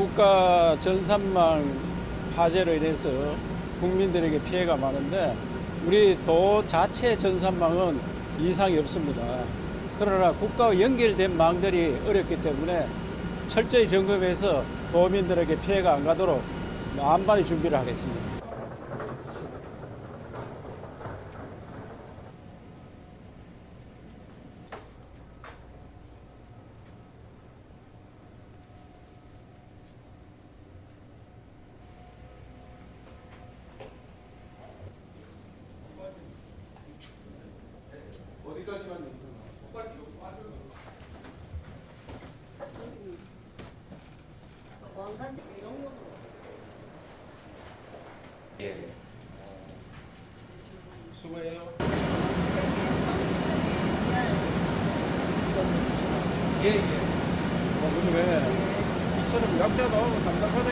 국가 전산망 화재로 인해서 국민들에게 피해가 많은데 우리 도 자체 전산망은 이상이 없습니다. 그러나 국가와 연결된 망들이 어렵기 때문에 철저히 점검해서 도민들에게 피해가 안 가도록 만반의 준비를 하겠습니다. 어디까지만 왕관제 영역으로 예. 수고해요. 예, 예. 어, 근데 왜, 이 사람 약자도 답답하다